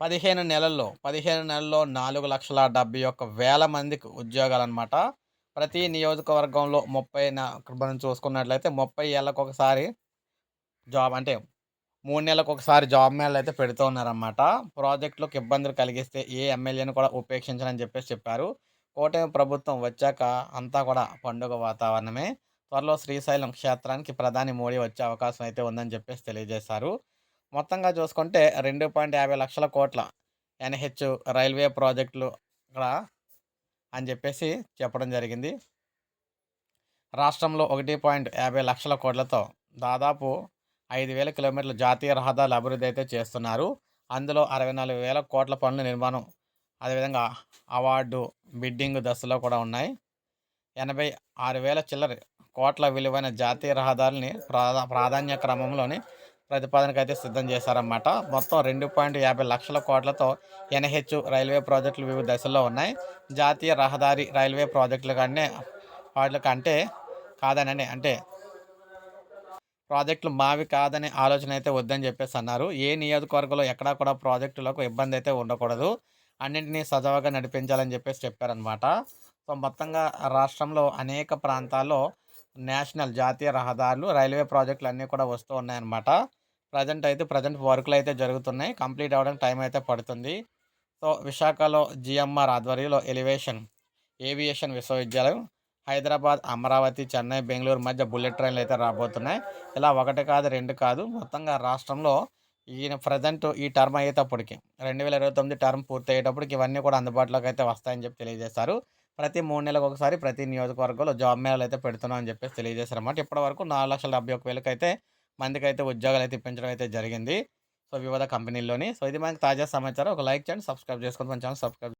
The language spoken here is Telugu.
పదిహేను నెలల్లో పదిహేను నెలల్లో నాలుగు లక్షల డెబ్బై ఒక్క వేల మందికి ఉద్యోగాలు అనమాట ప్రతి నియోజకవర్గంలో ముప్పై మనం చూసుకున్నట్లయితే ముప్పై ఏళ్ళకు ఒకసారి జాబ్ అంటే మూడు నెలలకు ఒకసారి జాబ్ మేళలు అయితే పెడుతూ ఉన్నారన్నమాట. ప్రాజెక్టులకు ఇబ్బందులు కలిగిస్తే ఏ ఎమ్మెల్యేని కూడా ఉపేక్షించనని చెప్పేసి చెప్పారు. కూటమి ప్రభుత్వం వచ్చాక అంతా కూడా పండుగ వాతావరణమే. త్వరలో శ్రీశైలం క్షేత్రానికి ప్రధాని మోడీ వచ్చే అవకాశం అయితే ఉందని చెప్పేసి తెలియజేశారు. మొత్తంగా చూసుకుంటే రెండు పాయింట్ యాభై లక్షల కోట్ల ఎన్హెచ్ రైల్వే ప్రాజెక్టులు ఇక్కడ అని చెప్పేసి చెప్పడం జరిగింది. రాష్ట్రంలో ఒకటి పాయింట్ యాభై లక్షల కోట్లతో దాదాపు ఐదు వేల కిలోమీటర్ల జాతీయ రహదారుల అభివృద్ధి అయితే చేస్తున్నారు. అందులో అరవై నాలుగు వేల కోట్ల పనుల నిర్మాణం అదేవిధంగా అవార్డు బిడ్డింగ్ దశలో కూడా ఉన్నాయి. ఎనభై ఆరు వేల చిల్లర కోట్ల విలువైన జాతీయ రహదారులని ప్రాధా ప్రాధాన్య క్రమంలోని ప్రతిపాదనకు అయితే సిద్ధం చేశారన్నమాట. మొత్తం రెండు పాయింట్ యాభై లక్షల కోట్లతో ఎన్హెచ్ రైల్వే ప్రాజెక్టులు వివిధ దశల్లో ఉన్నాయి. జాతీయ రహదారి రైల్వే ప్రాజెక్టులు కానీ వాటి కంటే కాదనని అంటే ప్రాజెక్టులు మావి కాదనే ఆలోచన అయితే వద్దని చెప్పేసి అన్నారు. ఏ నియోజకవర్గంలో ఎక్కడా కూడా ప్రాజెక్టులకు ఇబ్బంది అయితే ఉండకూడదు. అన్నింటినీ సజావుగా నడిపించాలని చెప్పేసి చెప్పారనమాట సో మొత్తంగా రాష్ట్రంలో అనేక ప్రాంతాల్లో నేషనల్ జాతీయ రహదారులు రైల్వే ప్రాజెక్టులు అన్నీ కూడా వస్తూ ఉన్నాయన్నమాట. ప్రజెంట్ అయితే ప్రజెంట్ వర్క్లు అయితే జరుగుతున్నాయి. కంప్లీట్ అవ్వడానికి టైం అయితే పడుతుంది. సో విశాఖలో జిఎంఆర్ ఆధ్వర్యంలో ఎలివేషన్ ఏవియేషన్ విశ్వవిద్యాలయం హైదరాబాద్ అమరావతి చెన్నై బెంగళూరు మధ్య బుల్లెట్ ట్రైన్లు అయితే రాబోతున్నాయి. ఇలా ఒకటి కాదు రెండు కాదు. మొత్తంగా రాష్ట్రంలో ఈయన ప్రజెంట్ ఈ టర్మ్ అయ్యేటప్పటికి రెండు వేల ఇరవై తొమ్మిది టర్మ్ పూర్తి అయ్యేటప్పటికి ఇవన్నీ కూడా అందుబాటులోకి అయితే వస్తాయని చెప్పి తెలియజేశారు. ప్రతి మూడు నెలలకు ఒకసారి ప్రతి నియోజకవర్గంలో జాబ్ మేళలు అయితే పెడుతున్నామని చెప్పేసి తెలియజేశారు అన్నమాట ఇప్పటివరకు నాలుగు లక్షల డెబ్బై ఒక వేలకు అయితే మందికి అయితే ఉద్యోగాలు అయితే ఇప్పించడం అయితే జరిగింది. సో వివిధ కంపెనీల్లోని. సో ఇది మనకి తాజా సమాచారం. ఒక లైక్ చేయండి సబ్స్క్రైబ్ చేసుకోండి. మన ఛానల్ సబ్స్క్రైబ్